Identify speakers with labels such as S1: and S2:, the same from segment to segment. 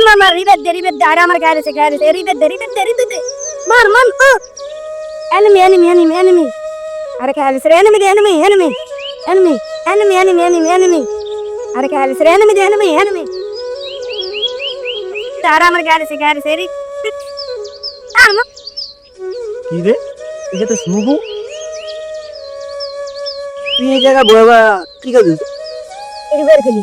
S1: মার মার মার রিবেদ দে রিবেদ দে আরে আমার গায়ে আছে গায়ে আছে রিবেদ দে রিবেদ দে রিবেদ দে। মার মার এনিমি এনিমি এনিমি এনিমি আরে গায়ে আছে এনিমি দে enemy enemy enemy enemy enemy enemy enemy আরে গায়ে আছে এনিমি দে এনিমি এনিমি আরে আমার গায়ে আছে গায়ে আছে রিবেদ। আর মার
S2: কি রে? এটা তো শুভু তুই এই জায়গা বয়া কি করছিস?
S1: রিবেদ খেলি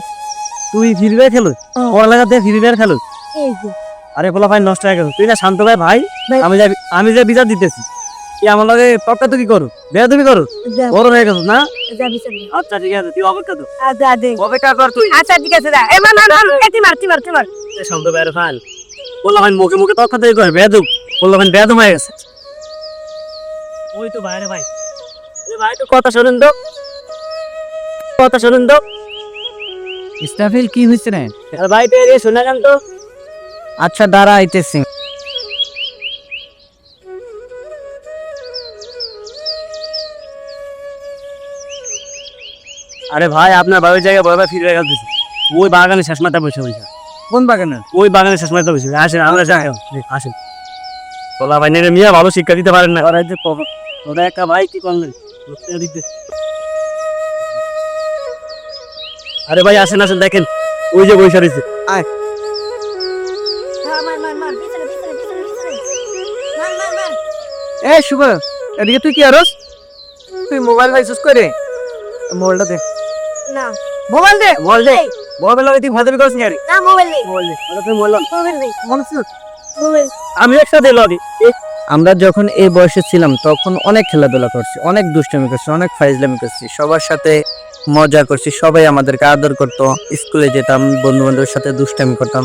S2: তুই ফ্রি ফায়ার খেলো
S1: হ্যাঁ।
S2: পড়ালেখাতে ফ্রি ফায়ার খেলো
S1: এই যে।
S2: আরে পোলা ভাই নষ্ট হয়ে গেল তুই না শান্ত ভাই ভাই। আমি যা আমি যা বিচার দিতেছি তুই আমার লগে তর্কা তুই করো বেয়া তুমি করো বড় হয়ে গেছ না? আচ্ছা ঠিক আছে তুই অপেক্ষা তো
S1: দে।
S2: অপেক্ষা কর তুই।
S1: আচ্ছা ঠিক আছে দা এ মার মার মার এ তুই মার তুই মার তুই মার
S2: এ শান্ত ভাই। ফাল পোলা ভাই মুখে মুখে তর্কা তুই কর বেয়া ভাই বেয়া হয়ে গেছে। ওই তো বাইরে ভাই। এ ভাই তো কথা শুনুন তো। কথা শোনেন তো।
S3: ইস্তাফিল কি হয়েছে রে?
S2: আর ভাই পেয়ে শোনা যান তো।
S3: আচ্ছা দাঁড়া আইতেছি।
S2: আরে ভাই আপনার বাড়ির জায়গায় বড় ভাই ফিরে গেছে। ওই বাগানে শেষ মাথা বসে বসে
S3: কোন বাগানে?
S2: ওই বাগানে শেষ মাথা বসে আসেন আমরা যাই। আসেন। তোলা ভাই মিয়া ভালো শিক্ষা দিতে পারেন না। ওরা যে ওরা একটা ভাই কি করলেন? দিতে আরে ভাই আসেন আসেন দেখেন। ওই যে বসে রয়েছে।
S1: মার মার মার পিছনে পিছনে পিছনে পিছনে। মার মার মার।
S3: এ শুভ এদিকে তুই কি আরস? তুই মোবাইল ভাই ইউজ করে মোবাইলটা দে।
S1: না।
S3: মোবাইল দে।
S2: বল দে। লাগে তুই করছিস আরে।
S1: না মোবাইল নেই।
S2: বল দে। ওরা তুমি
S1: মোবাইল নেই। মোবাইল
S2: আমি একসাথে লগে
S3: আমরা যখন এই বয়সে ছিলাম তখন অনেক খেলাধুলা করছি অনেক দুষ্টামি করছি অনেক ফাইজলামি করছি। সবার সাথে মজা করছি, সবাই আমাদেরকে আদর করতো। স্কুলে যেতাম বন্ধু বান্ধবের সাথে দুষ্টামি করতাম,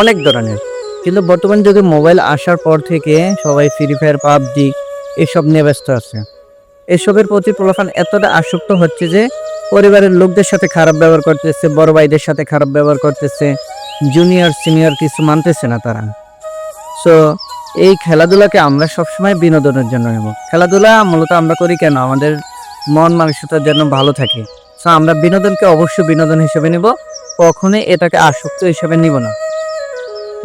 S3: অনেক ধরনের। কিন্তু বর্তমান যুগে মোবাইল আসার পর থেকে সবাই ফ্রি ফায়ার পাবজি এসব নিয়ে ব্যস্ত আছে। এসবের প্রতি প্রলোভন এতটা আসক্ত হচ্ছে যে পরিবারের লোকদের সাথে খারাপ ব্যবহার করতেছে, বড় ভাইদের সাথে খারাপ ব্যবহার করতেছে জুনিয়র সিনিয়র কিছু মানতেছে না তারা। সো এই খেলাধুলাকে আমরা সবসময় বিনোদনের জন্য নেব। খেলাধুলা মূলত আমরা করি কেন? আমাদের মন মানসিকতার জন্য ভালো থাকে। সো আমরা বিনোদনকে অবশ্যই বিনোদন হিসেবে নেব। কখনই এটাকে আসক্ত হিসেবে নিব না।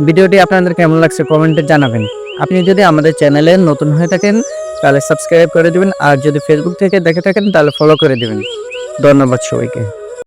S3: ভিডিওটি আপনাদের কেমন লাগছে কমেন্টে জানাবেন। আপনি যদি আমাদের চ্যানেলে নতুন হয়ে থাকেন, তাহলে সাবস্ক্রাইব করে দেবেন। আর যদি ফেসবুক থেকে দেখে থাকেন, তাহলে ফলো করে দেবেন। ধন্যবাদ সবাইকে।